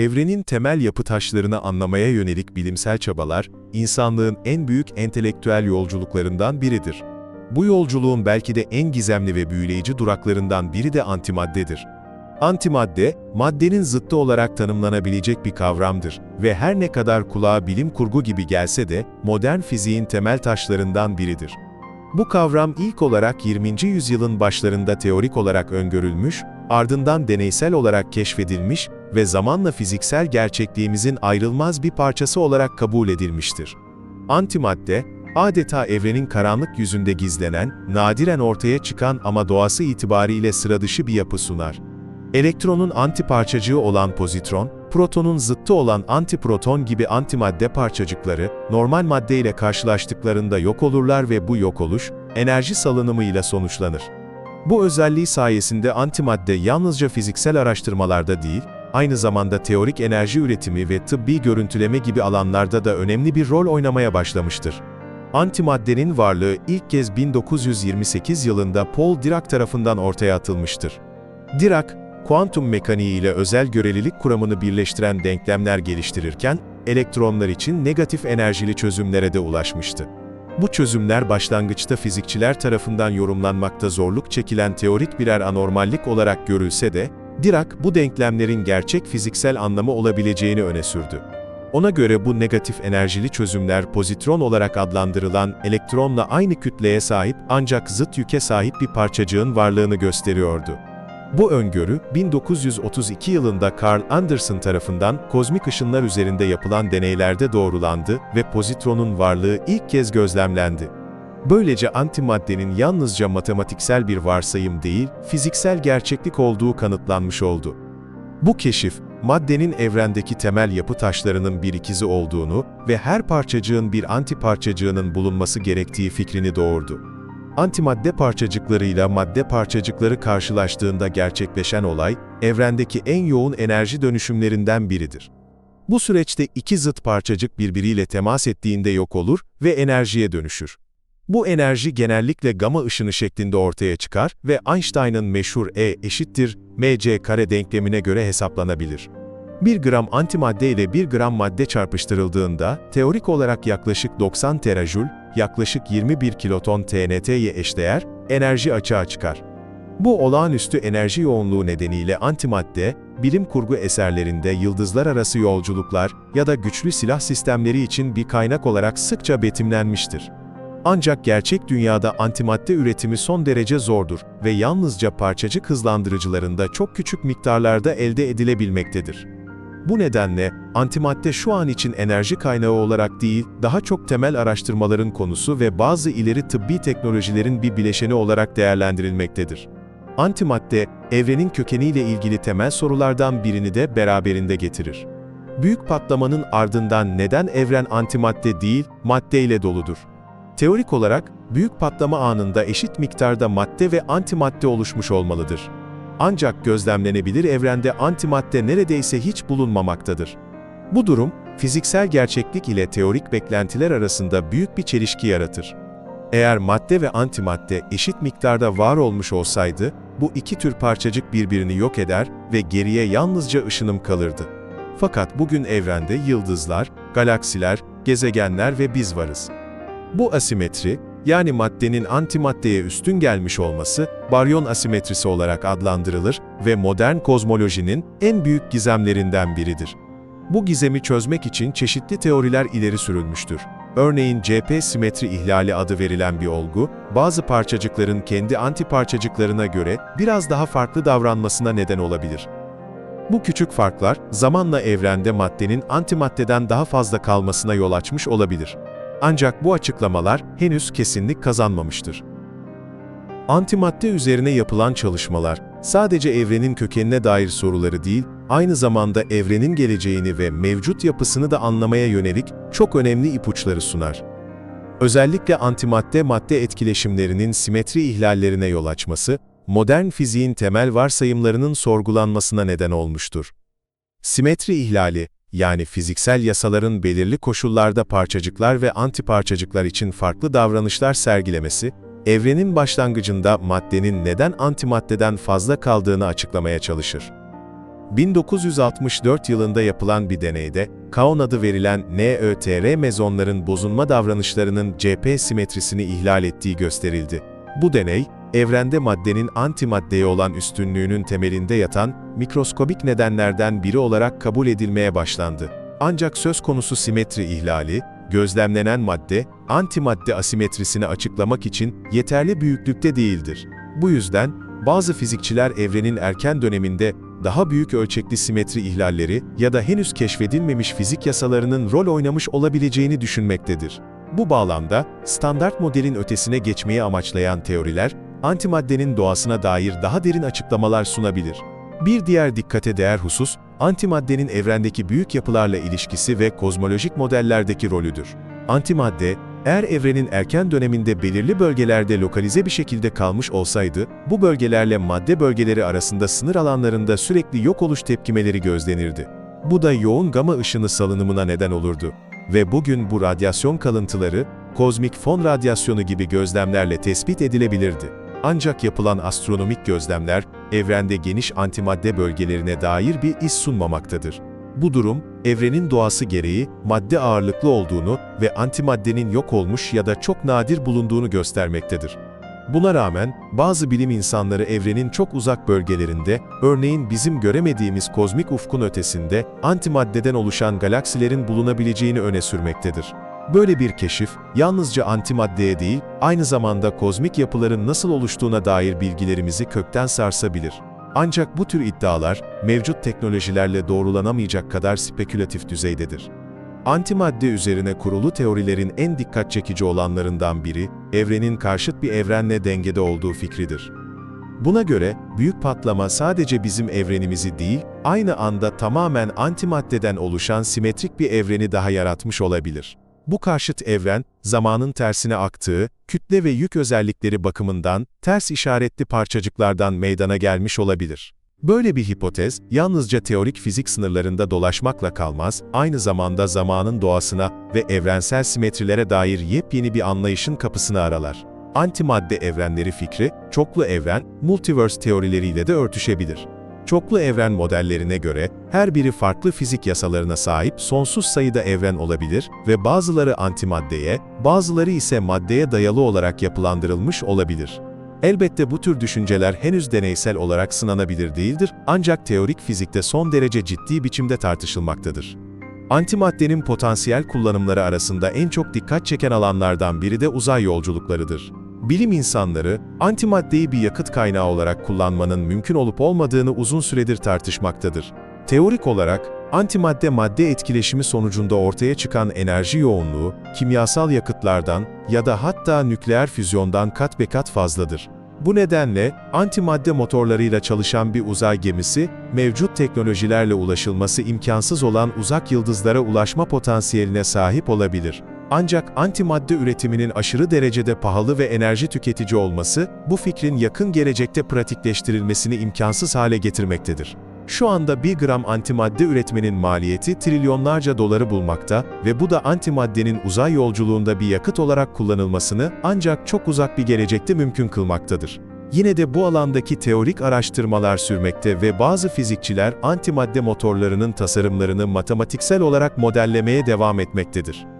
Evrenin temel yapı taşlarını anlamaya yönelik bilimsel çabalar, insanlığın en büyük entelektüel yolculuklarından biridir. Bu yolculuğun belki de en gizemli ve büyüleyici duraklarından biri de antimaddedir. Antimadde, maddenin zıttı olarak tanımlanabilecek bir kavramdır ve her ne kadar kulağa bilim kurgu gibi gelse de modern fiziğin temel taşlarından biridir. Bu kavram ilk olarak 20. yüzyılın başlarında teorik olarak öngörülmüş, ardından deneysel olarak keşfedilmiş ve zamanla fiziksel gerçekliğimizin ayrılmaz bir parçası olarak kabul edilmiştir. Antimadde, adeta evrenin karanlık yüzünde gizlenen, nadiren ortaya çıkan ama doğası itibariyle sıradışı bir yapı sunar. Elektronun antiparçacığı olan pozitron, protonun zıttı olan antiproton gibi antimadde parçacıkları, normal madde ile karşılaştıklarında yok olurlar ve bu yok oluş, enerji salınımıyla sonuçlanır. Bu özelliği sayesinde antimadde yalnızca fiziksel araştırmalarda değil, aynı zamanda teorik enerji üretimi ve tıbbi görüntüleme gibi alanlarda da önemli bir rol oynamaya başlamıştır. Antimaddenin varlığı ilk kez 1928 yılında Paul Dirac tarafından ortaya atılmıştır. Dirac, kuantum mekaniği ile özel görelilik kuramını birleştiren denklemler geliştirirken, elektronlar için negatif enerjili çözümlere de ulaşmıştı. Bu çözümler başlangıçta fizikçiler tarafından yorumlanmakta zorluk çekilen teorik birer anormallik olarak görülse de, Dirac bu denklemlerin gerçek fiziksel anlamı olabileceğini öne sürdü. Ona göre bu negatif enerjili çözümler pozitron olarak adlandırılan elektronla aynı kütleye sahip ancak zıt yüke sahip bir parçacığın varlığını gösteriyordu. Bu öngörü, 1932 yılında Carl Anderson tarafından kozmik ışınlar üzerinde yapılan deneylerde doğrulandı ve pozitronun varlığı ilk kez gözlemlendi. Böylece antimaddenin yalnızca matematiksel bir varsayım değil, fiziksel gerçeklik olduğu kanıtlanmış oldu. Bu keşif, maddenin evrendeki temel yapı taşlarının bir ikizi olduğunu ve her parçacığın bir antiparçacığının bulunması gerektiği fikrini doğurdu. Antimadde parçacıklarıyla madde parçacıkları karşılaştığında gerçekleşen olay, evrendeki en yoğun enerji dönüşümlerinden biridir. Bu süreçte iki zıt parçacık birbiriyle temas ettiğinde yok olur ve enerjiye dönüşür. Bu enerji genellikle gama ışını şeklinde ortaya çıkar ve Einstein'ın meşhur E eşittir mc kare denklemine göre hesaplanabilir. 1 gram antimadde ile 1 gram madde çarpıştırıldığında, teorik olarak yaklaşık 90 terajül, yaklaşık 21 kiloton TNT'ye eşdeğer, enerji açığa çıkar. Bu olağanüstü enerji yoğunluğu nedeniyle antimadde, bilim kurgu eserlerinde yıldızlar arası yolculuklar ya da güçlü silah sistemleri için bir kaynak olarak sıkça betimlenmiştir. Ancak gerçek dünyada antimadde üretimi son derece zordur ve yalnızca parçacık hızlandırıcılarında çok küçük miktarlarda elde edilebilmektedir. Bu nedenle, antimadde şu an için enerji kaynağı olarak değil, daha çok temel araştırmaların konusu ve bazı ileri tıbbi teknolojilerin bir bileşeni olarak değerlendirilmektedir. Antimadde, evrenin kökeniyle ilgili temel sorulardan birini de beraberinde getirir. Büyük patlamanın ardından neden evren antimadde değil, maddeyle doludur? Teorik olarak, büyük patlama anında eşit miktarda madde ve antimadde oluşmuş olmalıdır. Ancak gözlemlenebilir evrende antimadde neredeyse hiç bulunmamaktadır. Bu durum, fiziksel gerçeklik ile teorik beklentiler arasında büyük bir çelişki yaratır. Eğer madde ve antimadde eşit miktarda var olmuş olsaydı, bu iki tür parçacık birbirini yok eder ve geriye yalnızca ışınım kalırdı. Fakat bugün evrende yıldızlar, galaksiler, gezegenler ve biz varız. Bu asimetri, yani maddenin antimaddeye üstün gelmiş olması, baryon asimetrisi olarak adlandırılır ve modern kozmolojinin en büyük gizemlerinden biridir. Bu gizemi çözmek için çeşitli teoriler ileri sürülmüştür. Örneğin CP simetri ihlali adı verilen bir olgu, bazı parçacıkların kendi antiparçacıklarına göre biraz daha farklı davranmasına neden olabilir. Bu küçük farklar, zamanla evrende maddenin antimaddeden daha fazla kalmasına yol açmış olabilir. Ancak bu açıklamalar henüz kesinlik kazanmamıştır. Antimadde üzerine yapılan çalışmalar, sadece evrenin kökenine dair soruları değil, aynı zamanda evrenin geleceğini ve mevcut yapısını da anlamaya yönelik çok önemli ipuçları sunar. Özellikle antimadde-madde etkileşimlerinin simetri ihlallerine yol açması, modern fiziğin temel varsayımlarının sorgulanmasına neden olmuştur. Simetri ihlali, yani fiziksel yasaların belirli koşullarda parçacıklar ve antiparçacıklar için farklı davranışlar sergilemesi, evrenin başlangıcında maddenin neden antimaddeden fazla kaldığını açıklamaya çalışır. 1964 yılında yapılan bir deneyde, kaon adı verilen NÖTR mezonların bozunma davranışlarının CP simetrisini ihlal ettiği gösterildi. Bu deney, evrende maddenin antimaddeye olan üstünlüğünün temelinde yatan mikroskobik nedenlerden biri olarak kabul edilmeye başlandı. Ancak söz konusu simetri ihlali, gözlemlenen madde, antimadde asimetrisini açıklamak için yeterli büyüklükte değildir. Bu yüzden, bazı fizikçiler evrenin erken döneminde daha büyük ölçekli simetri ihlalleri ya da henüz keşfedilmemiş fizik yasalarının rol oynamış olabileceğini düşünmektedir. Bu bağlamda, standart modelin ötesine geçmeyi amaçlayan teoriler, antimaddenin doğasına dair daha derin açıklamalar sunabilir. Bir diğer dikkate değer husus, antimaddenin evrendeki büyük yapılarla ilişkisi ve kozmolojik modellerdeki rolüdür. Antimadde, eğer evrenin erken döneminde belirli bölgelerde lokalize bir şekilde kalmış olsaydı, bu bölgelerle madde bölgeleri arasında sınır alanlarında sürekli yok oluş tepkimeleri gözlenirdi. Bu da yoğun gama ışını salınımına neden olurdu. Ve bugün bu radyasyon kalıntıları, kozmik fon radyasyonu gibi gözlemlerle tespit edilebilirdi. Ancak yapılan astronomik gözlemler, evrende geniş antimadde bölgelerine dair bir iz sunmamaktadır. Bu durum, evrenin doğası gereği madde ağırlıklı olduğunu ve antimaddenin yok olmuş ya da çok nadir bulunduğunu göstermektedir. Buna rağmen, bazı bilim insanları evrenin çok uzak bölgelerinde, örneğin bizim göremediğimiz kozmik ufkun ötesinde, antimaddeden oluşan galaksilerin bulunabileceğini öne sürmektedir. Böyle bir keşif, yalnızca antimaddeye değil, aynı zamanda kozmik yapıların nasıl oluştuğuna dair bilgilerimizi kökten sarsabilir. Ancak bu tür iddialar, mevcut teknolojilerle doğrulanamayacak kadar spekülatif düzeydedir. Antimadde üzerine kurulu teorilerin en dikkat çekici olanlarından biri, evrenin karşıt bir evrenle dengede olduğu fikridir. Buna göre, büyük patlama sadece bizim evrenimizi değil, aynı anda tamamen antimaddeden oluşan simetrik bir evreni daha yaratmış olabilir. Bu karşıt evren, zamanın tersine aktığı, kütle ve yük özellikleri bakımından ters işaretli parçacıklardan meydana gelmiş olabilir. Böyle bir hipotez, yalnızca teorik fizik sınırlarında dolaşmakla kalmaz, aynı zamanda zamanın doğasına ve evrensel simetrilere dair yepyeni bir anlayışın kapısını aralar. Antimadde evrenleri fikri, çoklu evren, multiverse teorileriyle de örtüşebilir. Çoklu evren modellerine göre, her biri farklı fizik yasalarına sahip sonsuz sayıda evren olabilir ve bazıları antimaddeye, bazıları ise maddeye dayalı olarak yapılandırılmış olabilir. Elbette bu tür düşünceler henüz deneysel olarak sınanabilir değildir, ancak teorik fizikte son derece ciddi biçimde tartışılmaktadır. Antimaddenin potansiyel kullanımları arasında en çok dikkat çeken alanlardan biri de uzay yolculuklarıdır. Bilim insanları, antimaddeyi bir yakıt kaynağı olarak kullanmanın mümkün olup olmadığını uzun süredir tartışmaktadır. Teorik olarak, antimadde-madde etkileşimi sonucunda ortaya çıkan enerji yoğunluğu, kimyasal yakıtlardan ya da hatta nükleer füzyondan kat be kat fazladır. Bu nedenle, antimadde motorlarıyla çalışan bir uzay gemisi, mevcut teknolojilerle ulaşılması imkansız olan uzak yıldızlara ulaşma potansiyeline sahip olabilir. Ancak antimadde üretiminin aşırı derecede pahalı ve enerji tüketici olması, bu fikrin yakın gelecekte pratikleştirilmesini imkansız hale getirmektedir. Şu anda 1 gram antimadde üretmenin maliyeti trilyonlarca doları bulmakta ve bu da antimaddenin uzay yolculuğunda bir yakıt olarak kullanılmasını ancak çok uzak bir gelecekte mümkün kılmaktadır. Yine de bu alandaki teorik araştırmalar sürmekte ve bazı fizikçiler antimadde motorlarının tasarımlarını matematiksel olarak modellemeye devam etmektedir.